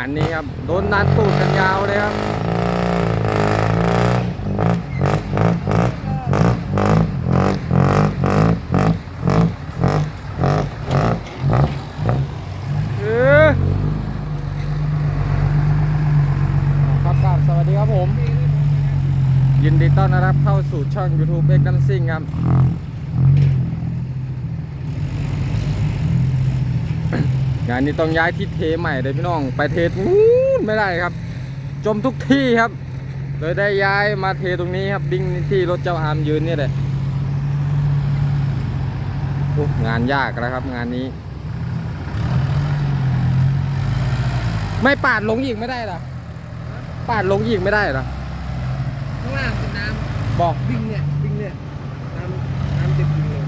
านนี้ครับ โดนนันตูดกันยาวเลยครับเออครับครับสวัสดีครับผมยินดีต้อนรับเข้าสู่ช่อง YouTube เอ็กดัมซิงครับ งานนี้ต้องย้ายที่เทใหม่เลยพี่น้องไปเทนู้นไม่ได้ครับ จมทุกที่ครับเลยได้ย้ายมาเทตรงนี้ครับดิ้งที่รถเจ้าอามยืนเนี่ยเลยโอ้งานยากนะครับ งานนี้ ไม่ปาดลงอีกไม่ได้เหรอปาดลงอีกไม่ได้เหรอข้างล่างเป็นน้บอกำวิ่งเนี่ยวิ่งเนี่ยน้ำน้ำเต็มวิ่งเลย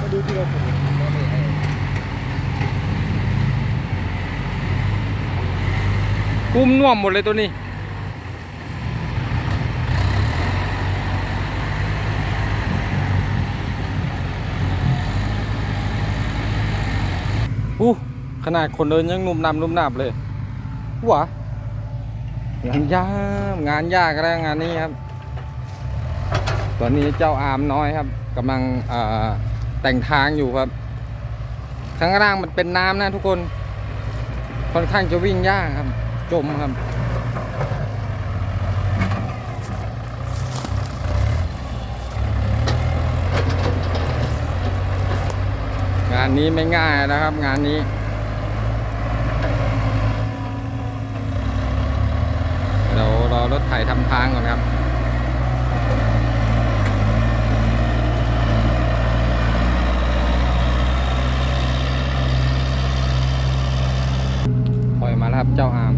ก็ดูที่เราผมมองไม่เห็น กุ้มน่วมหมดเลยตัวนี้อู้ขนาดคนเดินยังนุ่มนำนุ่มนับเลยหัวงานยากงานยากแล้วงานนี้ครับ ตอนนี้เจ้าอามน้อยครับกำลังเอ่อแต่งทางอยู่ครับ ข้างล่างมันเป็นน้ำนะทุกคน ค่อนข้างจะวิ่งยากครับ จมครับงานนี้ไม่ง่ายนะครับ งานนี้เรารอรถไถทำทางก่อนครับ ปล่อย มาแล้วครับเจ้าอาม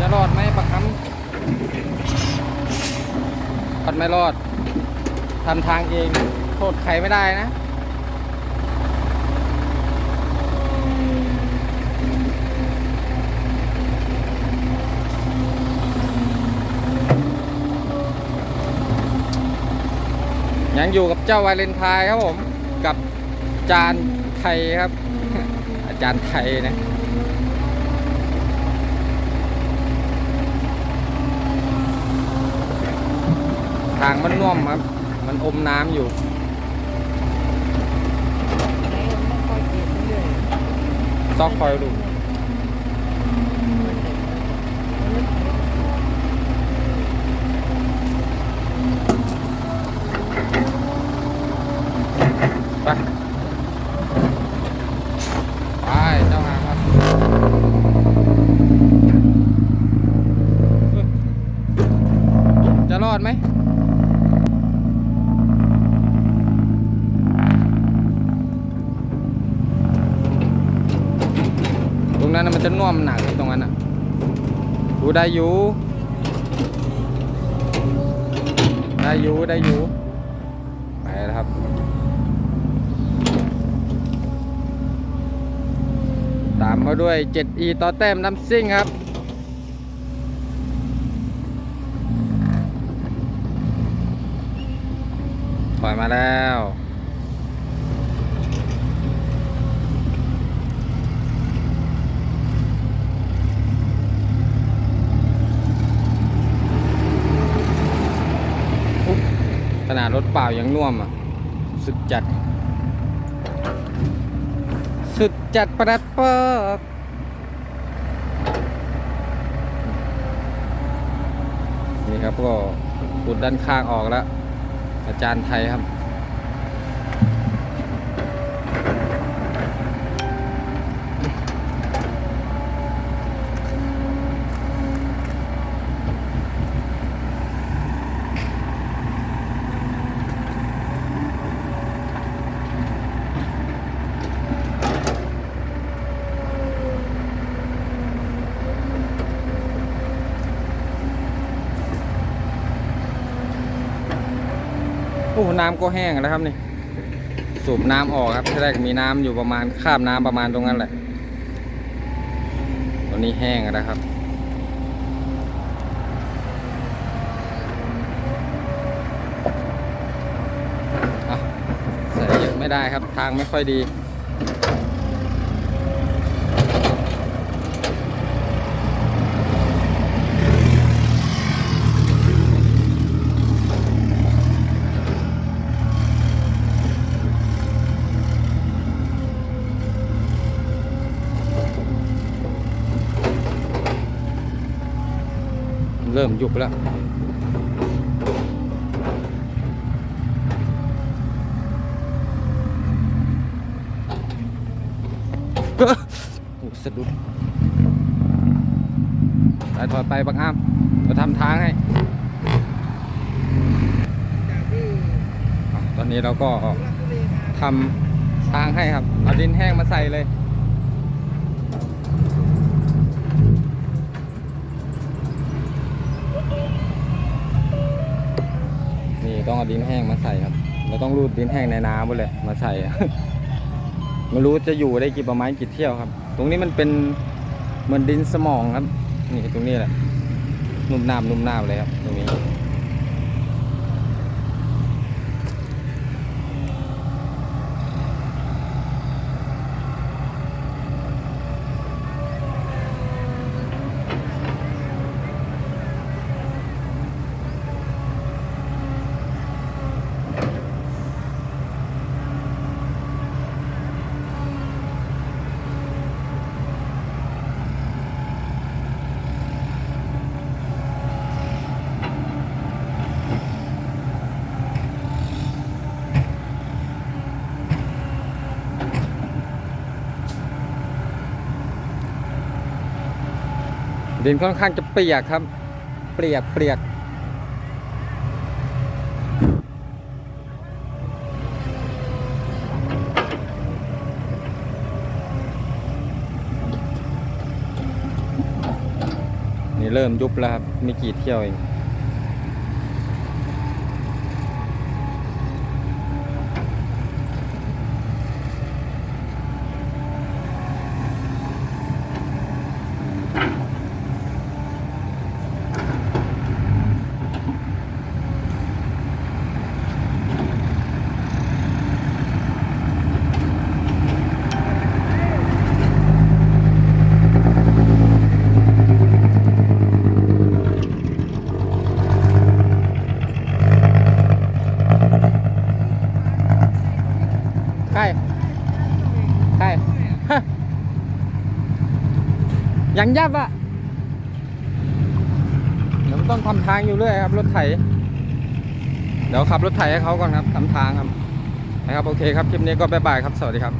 จะรอดไหมประคำรอดไม่รอดทำทางเองโทษใครไม่ได้นะ ยังอยู่กับเจ้าวาเลนไทน์ครับผมกับอาจารย์ไทยครับ อาจารย์ไทยนะทางมันน่วมครับ มันอมน้ำอยู่ไหนมันค่อบเรื่อยซอกคอยดู ไป ไปเจ้างานครับเอ้ยจะร อดไหมตรงนั้นมันจะน่วมหนักตรงนั้นอะดูได้อยู่ได้อยู่ได้อยู่ไปแล้วครับตามมาด้วย 7e ต่อแต้มน้ำซิ่งครับ ปล่อย มาแล้วอุ๊ยขนาดรถเปล่ายังน่วมอะ สุดจัด สุดจัดประดัดเปิกนี่ครับก็ขุดด้านข้างออกแล้ว อาจารย์ไทยครับ น้ำก็แห้งแล้วครับนี่ สูบน้ำออกครับที่แรกมีน้ำอยู่ประมาณข้ามน้ำประมาณตรงนั้นแหละตอนนี้แห้งแล้วครับใส่เยอะไม่ได้ครับทางไม่ค่อยดี ริ่มยุบแล้วโอ้สะดุดไปถอยไปบักอ้ามเราทำทางให้ ตอนนี้เราก็ทำทางให้ครับ เอาดินแห้งมาใส่เลย ต้องเอาดินแห้งมาใส่ครับ เราต้องรูดดินแห้งในน้ำไปเลยมาใส่ไม่รู้จะอยู่ได้กี่ประมาณกี่เที่ยวครับ ตรงนี้มันเป็นเหมือนดินสมองครับ นี่ตรงนี้แหละนุ่มน้ำนุ่มน้ำเลยครับ ตรงนี้ ดินค่อนข้างจะเปียกครับ เปียกเปียกนี่เริ่มยุบแล้วครับไม่กี่เที่ยวเอง ใกล้ใกล้ ฮะ ยังยับอะเดี๋ยวต้องทำทางอยู่เรื่อยครับ รถไถ เดี๋ยวขับรถไถให้เขาก่อนครับทำทางครับนะครับโอเคครับคลิปนี้ก็บ๊ายบายครับสวัสดีครับ